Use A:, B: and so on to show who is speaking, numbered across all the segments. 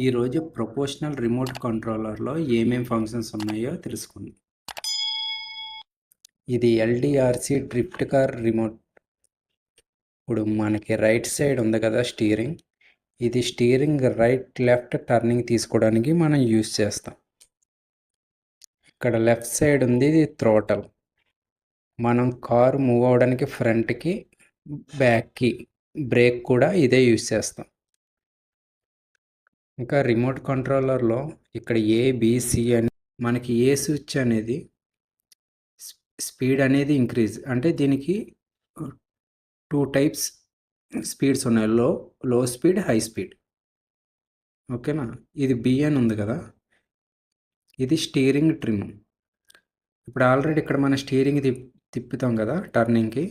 A: ఈరోజు ప్రొపోషనల్ రిమోట్ కంట్రోలర్లో ఏమేం ఫంక్షన్స్ ఉన్నాయో తెలుసుకుందాం. ఇది ఎల్డిఆర్సి డ్రిఫ్ట్ కార్ రిమోట్ ఇప్పుడు మనకి రైట్ సైడ్ ఉంది కదా స్టీరింగ్ ఇది స్టీరింగ్ రైట్ లెఫ్ట్ టర్నింగ్ తీసుకోవడానికి మనం యూస్ చేస్తాం. ఇక్కడ లెఫ్ట్ సైడ్ ఉంది ఇది త్రోటల్ మనం కార్ మూవ్ అవడానికి ఫ్రంట్కి బ్యాక్కి బ్రేక్ కూడా ఇదే యూస్ చేస్తాం. ఇంకా రిమోట్ కంట్రోలర్లో ఇక్కడ ఏబిసి అని మనకి ఏ స్విచ్ అనేది స్పీడ్ అనేది ఇంక్రీజ్ అంటే దీనికి టూ టైప్స్ స్పీడ్స్ ఉన్నాయి. లో లో స్పీడ్ హై స్పీడ్. ఓకేనా? ఇది బి అని ఉంది కదా? ఇది స్టీరింగ్ ట్రిమ్. ఇప్పుడు ఆల్రెడీ ఇక్కడ మన స్టీరింగ్ తిప్ తిప్పుతాం కదా టర్నింగ్కి.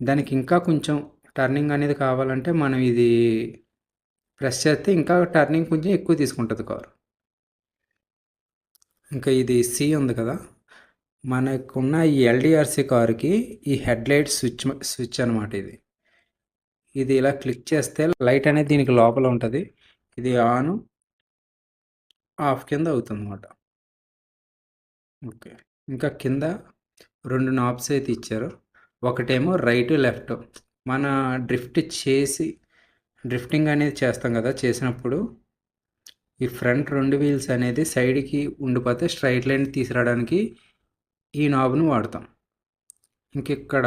A: దానికి ఇంకా కొంచెం టర్నింగ్ అనేది కావాలంటే మనం ఇది ప్రెస్ చేస్తే ఇంకా టర్నింగ్ కొంచెం ఎక్కువ తీసుకుంటుంది కారు ఇంకా ఇది సి ఉంది కదా. మనకున్న ఈ ఎల్డిఆర్సి కారుకి ఈ హెడ్ లైట్ స్విచ్ స్విచ్ అనమాట ఇది. ఇది ఇలా క్లిక్ చేస్తే లైట్ అనేది దీనికి లోపల ఉంటుంది. ఇది ఆన్ ఆఫ్ కింద అవుతుంది అనమాట ఓకే. ఇంకా కింద రెండు నాబ్స్ అయితే ఇచ్చారు. ఒకటేమో రైట్ లెఫ్ట్ మన డ్రిఫ్ట్ చేసి డ్రిఫ్టింగ్ అనేది చేస్తాం కదా చేసినప్పుడు ఈ ఫ్రంట్ రెండు వీల్స్ అనేది సైడ్కి ఉండిపోతే స్ట్రైట్ లైన్ తీసుకురావడానికి ఈ నాబ్ను వాడతాం. ఇంక ఇక్కడ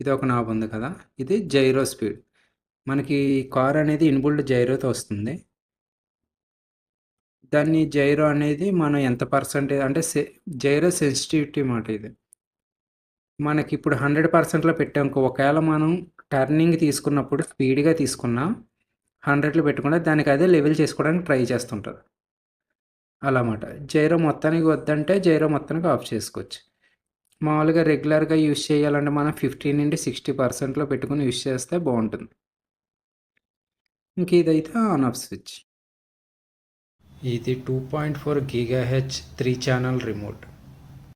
A: ఇది ఒక నాబ్ ఉంది కదా ఇది జైరో స్పీడ్. మనకి కార్ అనేది ఇన్బుల్డ్ జైరోతో వస్తుంది. దాన్ని జైరో అనేది మనం ఎంత పర్సెంటేజ్ అంటే జైరో సెన్సిటివిటీ మాట ఇది. మనకి ఇప్పుడు హండ్రెడ్ పర్సెంట్లో పెట్టాం ఒకవేళ మనం టర్నింగ్ తీసుకున్నప్పుడు స్పీడ్గా తీసుకున్నా హండ్రెడ్లో పెట్టుకుంటే దానికి అదే లెవెల్ చేసుకోవడానికి ట్రై చేస్తుంటారు. అలామాట. జైరో మొత్తానికి వద్దంటే జైరో మొత్తానికి ఆఫ్ చేసుకోవచ్చు. మామూలుగా రెగ్యులర్గా యూస్ చేయాలంటే మనం ఫిఫ్టీన్ నుండి సిక్స్టీ పర్సెంట్లో పెట్టుకుని యూస్ చేస్తే బాగుంటుంది. ఇంక ఇదైతే ఆన్ ఆఫ్ స్విచ్. ఇది two point four giga H three channel remote.